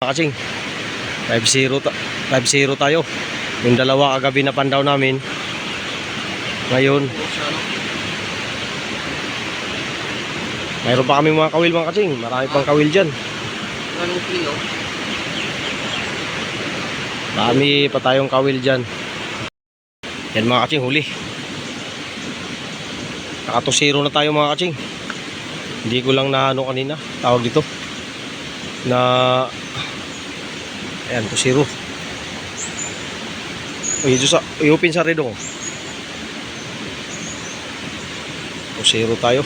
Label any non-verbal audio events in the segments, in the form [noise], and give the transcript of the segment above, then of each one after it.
Kasing 5-0 ta- 5-0 tayo. Yung dalawa kagabi na pandaw namin. Ngayon, mayroon pa kami mga kawil mga kasing. Marami pang kawil dyan. Marami pa tayong kawil dyan. Yan mga kasing, huli. Naka 2-0 na tayo mga kasing. Hindi ko lang na ano kanina. Tawag dito. Na Ayan, 2-0. Uy, ito sa, i-open sa redo ko. 2-0 tayo.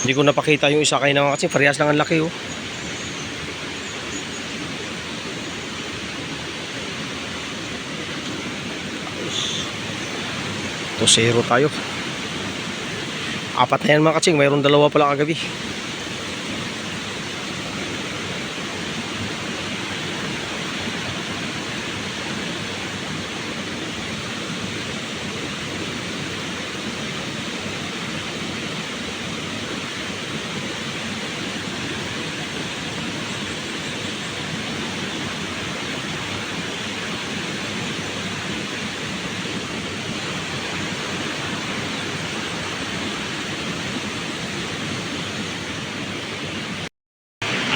Hindi ko napakita yung isa kayo naman kasi parehas lang ang laki oh. To zero tayo. Apat na yan mga katsing. Mayroon dalawa pala kagabi.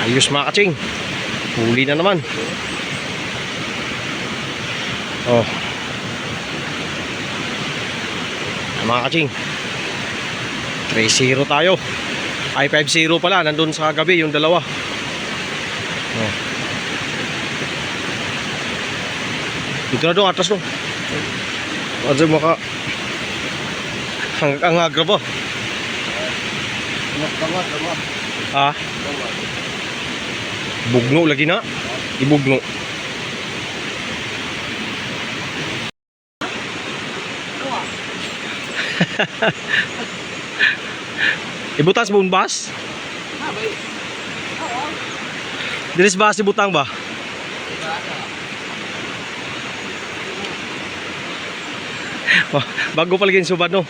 Ayos mga katsing. Huli na naman. Oh. Ayan, Mga katsing. 3-0 tayo. Ay 5-0 pala. Nandun sa gabi yung dalawa. Oh. Dito na doon. Atras doon. Ano maka... Ang, ang agra ba? Ha? Bugno lagi na. Ibugno. [laughs] Ibutas mo bas? Dinis ba si butang ba? Bago palagi yung subad no.